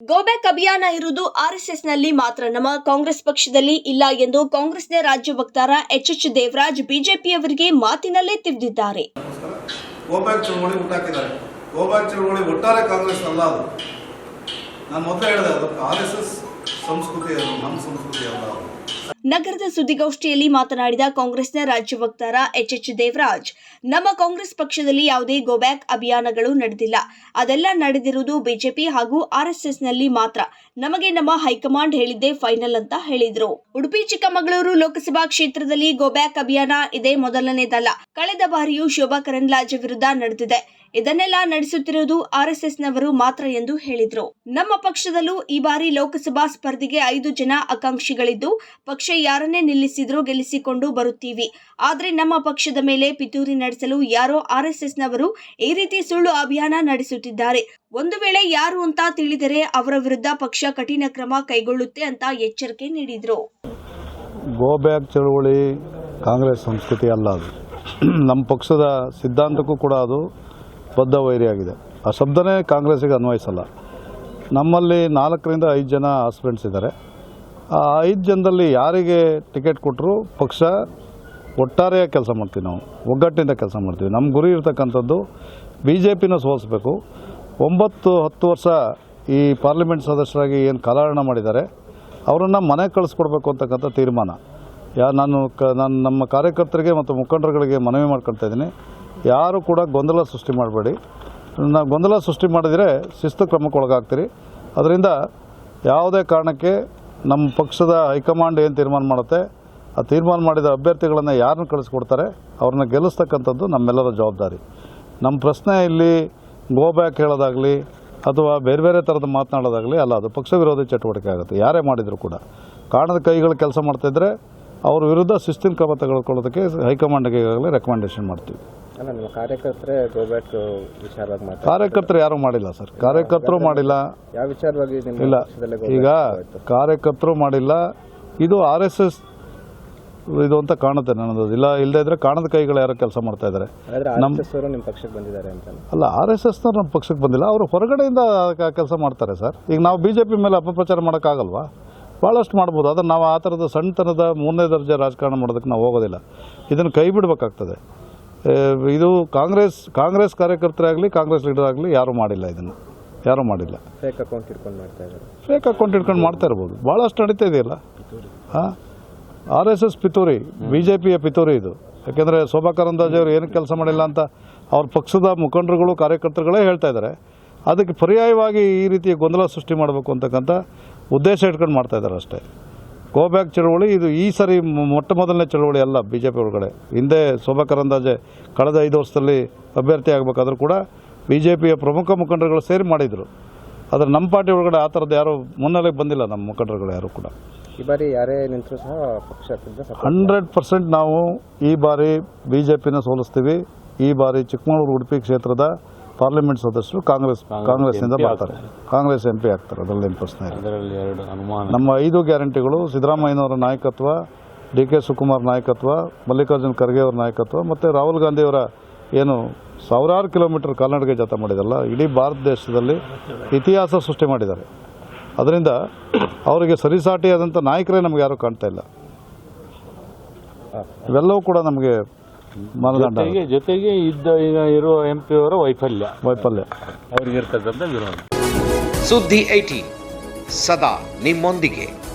Go back ಅಭಿಯಾನ ಇರುವುದು ಆರ್ಎಸ್ಎಸ್ನಲ್ಲಿ ಮಾತ್ರ. ನಮ್ಮ ಕಾಂಗ್ರೆಸ್ ಪಕ್ಷದಲ್ಲಿ ಇಲ್ಲ ಎಂದು ಕಾಂಗ್ರೆಸ್ನ ರಾಜ್ಯ ವಕ್ತಾರ ಎಚ್ ಎಚ್ ದೇವರಾಜ್ ಬಿಜೆಪಿಯವರಿಗೆ ಮಾತಿನಲ್ಲೇ ತಿಳಿದಿದ್ದಾರೆ ಗೋಬ್ಯಾಕ್ ಚಳವಳಿ ಹುಟ್ಟಾಕಿದ್ದಾರೆ. ಗೋಬ್ಯಾಕ್ ಚಳವಳಿ ಒಟ್ಟಾರೆ ಕಾಂಗ್ರೆಸ್ ಅಲ್ಲ ಅದು. ನಾನು ಮೊದಲು ಹೇಳಿದೆ ಅದು ಆರ್ ಎಸ್ ಎಸ್ ಸಂಸ್ಕೃತಿ ಅದು, ನಮ್ಮ ಸಂಸ್ಕೃತಿ ಅಲ್ಲ ಅದು. ನಗರದ ಸುದ್ದಿಗೋಷ್ಠಿಯಲ್ಲಿ ಮಾತನಾಡಿದ ಕಾಂಗ್ರೆಸ್ನ ರಾಜ್ಯ ವಕ್ತಾರ ಎಚ್ ಎಚ್ ದೇವರಾಜ್, ನಮ್ಮ ಕಾಂಗ್ರೆಸ್ ಪಕ್ಷದಲ್ಲಿ ಯಾವುದೇ ಗೋಬ್ಯಾಕ್ ಅಭಿಯಾನಗಳು ನಡೆದಿಲ್ಲ. ಅದೆಲ್ಲ ನಡೆದಿರುವುದು ಬಿಜೆಪಿ ಹಾಗೂ ಆರ್ಎಸ್ಎಸ್ನಲ್ಲಿ ಮಾತ್ರ. ನಮಗೆ ನಮ್ಮ ಹೈಕಮಾಂಡ್ ಹೇಳಿದ್ದೇ ಫೈನಲ್ ಅಂತ ಹೇಳಿದ್ರು. ಉಡುಪಿ, ಚಿಕ್ಕಮಗಳೂರು ಲೋಕಸಭಾ ಕ್ಷೇತ್ರದಲ್ಲಿ ಗೋಬ್ಯಾಕ್ ಅಭಿಯಾನ ಇದೇ ಮೊದಲನೇದಲ್ಲ. ಕಳೆದ ಬಾರಿಯೂ ಶೋಭಾ ಕರಂದ್ಲಾಜೆ ವಿರುದ್ಧ ನಡೆದಿದೆ. ಇದನ್ನೆಲ್ಲ ನಡೆಸುತ್ತಿರುವುದು ಆರ್ಎಸ್ಎಸ್ನವರು ಮಾತ್ರ ಎಂದು ಹೇಳಿದರು. ನಮ್ಮ ಪಕ್ಷದಲ್ಲೂ ಈ ಬಾರಿ ಲೋಕಸಭಾ ಸ್ಪರ್ಧೆಗೆ ಐದು ಜನ ಆಕಾಂಕ್ಷಿಗಳಿದ್ದು, ಪಕ್ಷ ಯಾರನ್ನೇ ನಿಲ್ಲಿಸಿದ್ರೂ ಗೆಲ್ಲಿಸಿಕೊಂಡು ಬರುತ್ತೀವಿ. ಆದರೆ ನಮ್ಮ ಪಕ್ಷದ ಮೇಲೆ ಪಿತೂರಿ ನಡೆಸಲು ಯಾರೋ ಆರ್ಎಸ್ಎಸ್ನವರು ಈ ರೀತಿ ಸುಳ್ಳು ಅಭಿಯಾನ ನಡೆಸುತ್ತಿದ್ದಾರೆ. ಒಂದು ವೇಳೆ ಯಾರು ಅಂತ ತಿಳಿದರೆ ಅವರ ವಿರುದ್ಧ ಪಕ್ಷ ಕಠಿಣ ಕ್ರಮ ಕೈಗೊಳ್ಳುತ್ತೆ ಅಂತ ಎಚ್ಚರಿಕೆ ನೀಡಿದರು. ಗೋ ಬ್ಯಾಕ್ ಚಳುವಳಿ ಕಾಂಗ್ರೆಸ್ ಸಂಸ್ಕೃತಿ ಅಲ್ಲ ಅದು. ನಮ್ಮ ಪಕ್ಷದ ಸಿದ್ಧಾಂತಕ್ಕೂ ಕೂಡ ಅದು ಬದ್ಧ ಆಗಿದೆ. ಆ ಶಬ್ದನೇ ಕಾಂಗ್ರೆಸ್ಸಿಗೆ ಅನ್ವಯಿಸಲ್ಲ. ನಮ್ಮಲ್ಲಿ ನಾಲ್ಕರಿಂದ ಐದು ಜನ ಹಸ್ಬೆಂಡ್ಸ್ ಇದ್ದಾರೆ. ಆ ಐದು ಜನದಲ್ಲಿ ಯಾರಿಗೆ ಟಿಕೆಟ್ ಕೊಟ್ಟರು ಪಕ್ಷ ಒಟ್ಟಾರೆಯಾಗಿ ಕೆಲಸ ಮಾಡ್ತೀವಿ ನಾವು. ಒಗ್ಗಟ್ಟಿಂದ ಕೆಲಸ ಮಾಡ್ತೀವಿ. ನಮ್ಮ ಗುರಿ ಇರ್ತಕ್ಕಂಥದ್ದು ಬಿ ಜೆ ಪಿನ ಸೋಲಿಸ್ಬೇಕು. ಒಂಬತ್ತು, ಹತ್ತು ವರ್ಷ ಈ ಪಾರ್ಲಿಮೆಂಟ್ ಸದಸ್ಯರಾಗಿ ಏನು ಕಲಾರಣ ಮಾಡಿದ್ದಾರೆ. ಅವರನ್ನು ಮನೆಗೆ ಕಳಿಸ್ಕೊಡ್ಬೇಕು ಅಂತಕ್ಕಂಥ ತೀರ್ಮಾನ. ಯಾ, ನಾನು ಕ, ನಾನು, ನಮ್ಮ ಕಾರ್ಯಕರ್ತರಿಗೆ ಮತ್ತು ಮುಖಂಡರುಗಳಿಗೆ ಮನವಿ ಮಾಡ್ಕೊಳ್ತಾ ಇದ್ದೀನಿ. ಯಾರು ಕೂಡ ಗೊಂದಲ ಸೃಷ್ಟಿ ಮಾಡಬೇಡಿ. ನಾವು ಗೊಂದಲ ಸೃಷ್ಟಿ ಮಾಡಿದರೆ ಶಿಸ್ತು ಕ್ರಮಕ್ಕೆ ಒಳಗಾಗ್ತೀರಿ. ಅದರಿಂದ ಯಾವುದೇ ಕಾರಣಕ್ಕೆ ನಮ್ಮ ಪಕ್ಷದ ಹೈಕಮಾಂಡ್ ಏನು ತೀರ್ಮಾನ ಮಾಡುತ್ತೆ, ಆ ತೀರ್ಮಾನ ಮಾಡಿದ ಅಭ್ಯರ್ಥಿಗಳನ್ನು ಯಾರನ್ನು ಕಳಿಸ್ಕೊಡ್ತಾರೆ, ಅವ್ರನ್ನ ಗೆಲ್ಲಿಸ್ತಕ್ಕಂಥದ್ದು ನಮ್ಮೆಲ್ಲರ ಜವಾಬ್ದಾರಿ. ನಮ್ಮ ಪ್ರಶ್ನೆ ಇಲ್ಲಿ ಗೋ ಬ್ಯಾಕ್ ಹೇಳೋದಾಗಲಿ, ಅಥವಾ ಬೇರೆ ಬೇರೆ ಥರದ ಮಾತನಾಡೋದಾಗಲಿ, ಅಲ್ಲ, ಅದು ಪಕ್ಷ ವಿರೋಧಿ ಚಟುವಟಿಕೆ ಆಗುತ್ತೆ. ಯಾರೇ ಮಾಡಿದರೂ ಕೂಡ. ಕಾಣದ ಕೈಗಳು ಕೆಲಸ ಮಾಡ್ತಾಯಿದ್ರೆ ಅವ್ರ ವಿರುದ್ಧ ಶಿಸ್ತಿನ ಕ್ರಮ ತೆಗೆದುಕೊಳ್ಳೋದಕ್ಕೆ ಹೈಕಮಾಂಡ್ಗೆ ಈಗಾಗಲೇ ರೆಕಮೆಂಡೇಶನ್ ಮಾಡ್ತೀವಿ. ಅಲ್ಲ ನಿಮ್ಮ ಕಾರ್ಯಕರ್ತರೇ ಗೋಬ್ಯಾಕ್ ವಿಚಾರವಾಗಿ ಮಾತಾಡ್ತಾರೆ ಕಾರ್ಯಕರ್ತರು ಯಾರೂ ಮಾಡಿಲ್ಲ ಸರ್. ಕಾರ್ಯಕರ್ತರು ಮಾಡಿಲ್ಲ. ಯಾವ ವಿಚಾರವಾಗಿ ನಿಮ್ಮ ಇಲ್ಲ ಪಕ್ಷದಲ್ಲೇ ಈಗ ಆಯ್ತು? ಕಾರ್ಯಕರ್ತರು ಮಾಡಿಲ್ಲ. ಇದು ಆರ್ ಎಸ್ ಎಸ್ ಇದು ಅಂತ ಕಾಣುತ್ತೆ ನನ್ನದು. ಇಲ್ಲ ಇಲ್ಲದೇ ಇದ್ರೆ ಕಾಣದ ಕೈಗಳು ಯಾರೋ ಕೆಲಸ ಮಾಡ್ತಾ ಇದ್ದಾರೆ. ಹಾಗಾದ್ರೆ ಆರ್ ಎಸ್ ಎಸ್ ಅವರು ನಿಮ್ಮ ಪಕ್ಷಕ್ಕೆ ಬಂದಿದ್ದಾರೆ ಅಂತ. ಅಲ್ಲ ಆರ್ ಎಸ್ ಎಸ್ನವ್ರು ನಮ್ಮ ಪಕ್ಷಕ್ಕೆ ಬಂದಿಲ್ಲ. ಅವರು ಹೊರಗಡೆಯಿಂದ ಕೆಲಸ ಮಾಡ್ತಾರೆ ಸರ್. ಈಗ ನಾವು ಬಿ ಜೆ ಪಿ ಮೇಲೆ ಅಪಪ್ರಚಾರ ಮಾಡೋಕ್ಕಾಗಲ್ವಾ? ಭಾಳಷ್ಟು ಮಾಡ್ಬೋದು. ಆದರೆ ನಾವು ಆ ಥರದ ಸಣ್ಣತನದ ಮೂರನೇ ದರ್ಜೆ ರಾಜಕಾರಣ ಮಾಡೋದಕ್ಕೆ ನಾವು ಹೋಗೋದಿಲ್ಲ. ಇದನ್ನು ಕೈ ಬಿಡಬೇಕಾಗ್ತದೆ. ಇದು ಕಾಂಗ್ರೆಸ್ ಕಾಂಗ್ರೆಸ್ ಕಾರ್ಯಕರ್ತರಾಗಲಿ ಕಾಂಗ್ರೆಸ್ ಲೀಡರ್ ಆಗಲಿ ಯಾರೂ ಮಾಡಿಲ್ಲ ಇದನ್ನು. ಯಾರೂ ಮಾಡಿಲ್ಲ. ಫೇಕ್ ಅಕೌಂಟ್ ಇಟ್ಕೊಂಡು ಮಾಡ್ತಾ ಇದ್ದಾರೆ. ಫೇಕ್ ಅಕೌಂಟ್ ಇಟ್ಕೊಂಡು ಮಾಡ್ತಾ ಇರ್ಬೋದು. ಭಾಳಷ್ಟು ನಡೀತಾ ಇದೆಯಲ್ಲ? ಹಾಂ? ಆರ್ ಎಸ್ ಎಸ್ ಪಿತೂರಿ ಬಿ ಜೆ ಪಿಯ ಪಿತೂರಿ ಇದು. ಯಾಕೆಂದರೆ ಶೋಭಾ ಕರಂದಾಜೆ ಅವರು ಏನು ಕೆಲಸ ಮಾಡಿಲ್ಲ ಅಂತ ಅವ್ರ ಪಕ್ಷದ ಮುಖಂಡರುಗಳು ಕಾರ್ಯಕರ್ತರುಗಳೇ ಹೇಳ್ತಾ ಇದ್ದಾರೆ. ಅದಕ್ಕೆ ಪರ್ಯಾಯವಾಗಿ ಈ ರೀತಿಯ ಗೊಂದಲ ಸೃಷ್ಟಿ ಮಾಡಬೇಕು ಅಂತಕ್ಕಂಥ ಉದ್ದೇಶ ಇಟ್ಕೊಂಡು ಮಾಡ್ತಾ ಇದ್ದಾರೆ ಅಷ್ಟೇ. ಗೋಬ್ಯಾಕ್ ಚಳುವಳಿ ಚಳವಳಿ ಇದು ಈ ಸರಿ ಮೊಟ್ಟ ಮೊದಲನೇ ಚಳುವಳಿ ಅಲ್ಲ ಬಿ ಜೆ ಪಿ ಒಳಗಡೆ ಹಿಂದೆ ಶೋಭಾ ಕರಂದಾಜೆ ಕಳೆದ ಐದು ವರ್ಷದಲ್ಲಿ ಅಭ್ಯರ್ಥಿ ಆಗಬೇಕಾದ್ರೂ ಕೂಡ ಬಿ ಜೆ ಪಿಯ ಪ್ರಮುಖ ಮುಖಂಡರುಗಳು ಸೇರಿ ಮಾಡಿದರು. ಆದರೆ ನಮ್ಮ ಪಾರ್ಟಿ ಒಳಗಡೆ ಆ ಥರದ್ದು ಯಾರೂ ಮುನ್ನೆಲೆಗೆ ಬಂದಿಲ್ಲ ನಮ್ಮ ಮುಖಂಡರುಗಳು ಯಾರು ಕೂಡ. ಈ ಬಾರಿ ಯಾರೇ ನಿಂತರೂ ಸಹ ಪಕ್ಷ ಹಂಡ್ರೆಡ್ ಪರ್ಸೆಂಟ್ ನಾವು ಈ ಬಾರಿ ಬಿ ಜೆ ಪಿನ ಸೋಲಿಸ್ತೀವಿ. ಈ ಬಾರಿ ಚಿಕ್ಕಮಗಳೂರು ಉಡುಪಿ ಕ್ಷೇತ್ರದ ಪಾರ್ಲಿಮೆಂಟ್ ಸದಸ್ಯರು ಕಾಂಗ್ರೆಸ್ ಕಾಂಗ್ರೆಸ್ನಿಂದ ಬರ್ತಾರೆ. ಕಾಂಗ್ರೆಸ್ ಎಂ ಪಿ ಆಗ್ತಾರೆ ಅದರಲ್ಲಿ ಪ್ರಶ್ನೆ ಅದರಲ್ಲಿ ಎರಡು ಅನುಮಾನ. ನಮ್ಮ ಐದು ಗ್ಯಾರಂಟಿಗಳು ಸಿದ್ದರಾಮಯ್ಯನವರ ನಾಯಕತ್ವ ಡಿ ಕೆ ಶಿವಕುಮಾರ್ ನಾಯಕತ್ವ ಮಲ್ಲಿಕಾರ್ಜುನ್ ಖರ್ಗೆ ಅವರ ನಾಯಕತ್ವ ಮತ್ತು ರಾಹುಲ್ ಗಾಂಧಿಯವರ ಏನು ಸಾವಿರಾರು ಕಿಲೋಮೀಟರ್ ಕಾಲ್ನಡಿಗೆ ಜಾಥಾ ಮಾಡಿದಲ್ಲ ಇಡೀ ಭಾರತ ದೇಶದಲ್ಲಿ ಇತಿಹಾಸ ಸೃಷ್ಟಿ ಮಾಡಿದ್ದಾರೆ. ಅದರಿಂದ ಅವರಿಗೆ ಸರಿಸಾಟಿಯಾದಂಥ ನಾಯಕರೇ ನಮಗೆ ಯಾರೂ ಕಾಣ್ತಾ ಇಲ್ಲ. ಇವೆಲ್ಲವೂ ಕೂಡ ನಮಗೆ ಮಾನದಂಡ ಜೊತೆಗೆ ಜೊತೆಗೆ ಇದ್ದ ಈಗ ಇರುವ ಎಂ ಪಿ ಅವರ ವೈಫಲ್ಯ. ವೈಫಲ್ಯ. ಅವ್ರಿಗಿರ್ತಕ್ಕಂಥ ವಿರೋಧ. ಸುದ್ದಿ ಐಟಿ ಸದಾ ನಿಮ್ಮೊಂದಿಗೆ.